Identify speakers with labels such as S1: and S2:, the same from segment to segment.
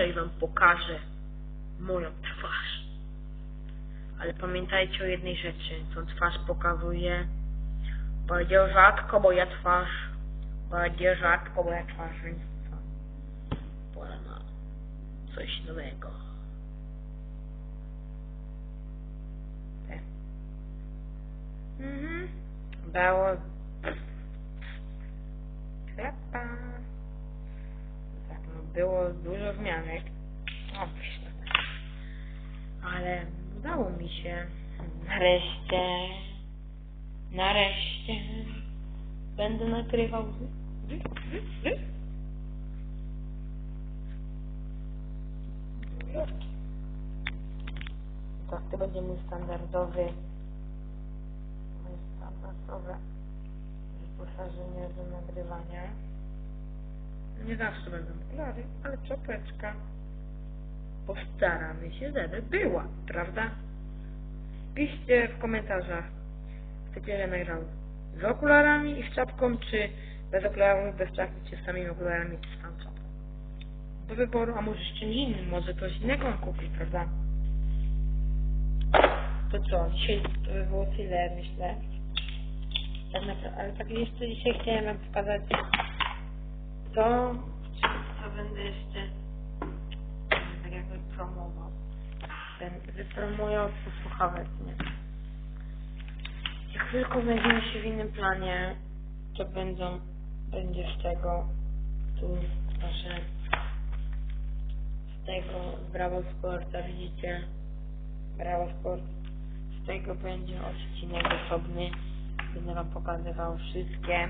S1: dzisiaj wam pokażę moją twarz. Ale pamiętajcie o jednej rzeczy. Tą twarz pokazuję bardzo rzadko moja twarz. Bardzo rzadko moja twarz, więc? Pora na coś nowego. Te. Mhm. Było... Klepa. Było dużo zmianek. O, myślę. Ale udało mi się. Nareszcie. Nareszcie. Będę z- Tak, to będzie mój standardowy mój standardowe wyposażenie do nagrywania. Nie zawsze będą okulary, ale czapeczka. Postaramy się, żeby była, prawda? Piszcie w komentarzach, chcecie, że nagrał z okularami i z czapką, czy bez okularów, bez czapki, czy z samymi okularami, czy z samą czapką. Do wyboru, a może z czymś innym, może coś innego on kupi, prawda? To co, dzisiaj to by było tyle, myślę. Tak ale tak jeszcze dzisiaj chciałem wam pokazać to, co będę jeszcze tak jakby promował. Ten wypromuję posłuchałeś mnie. Jak tylko znajdziemy się w innym planie, to będą, będzie z tego tu proszę z tego Brawo Sporta, widzicie? Brawo Sport. Z tego będzie odcinek osobny. Będę wam pokazywał wszystkie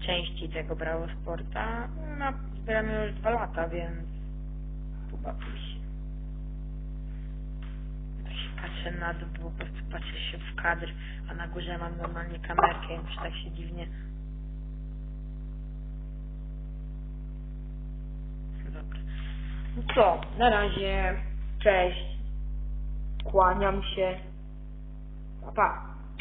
S1: części tego Brawo Sporta. No, zbieramy już dwa lata, więc pobawię się. Patrzę na dół, po prostu patrzę się w kadr, a na górze mam normalnie kamerkę, więc tak się dziwnie. Dobra. No co, na razie, cześć, kłaniam się, pa pa.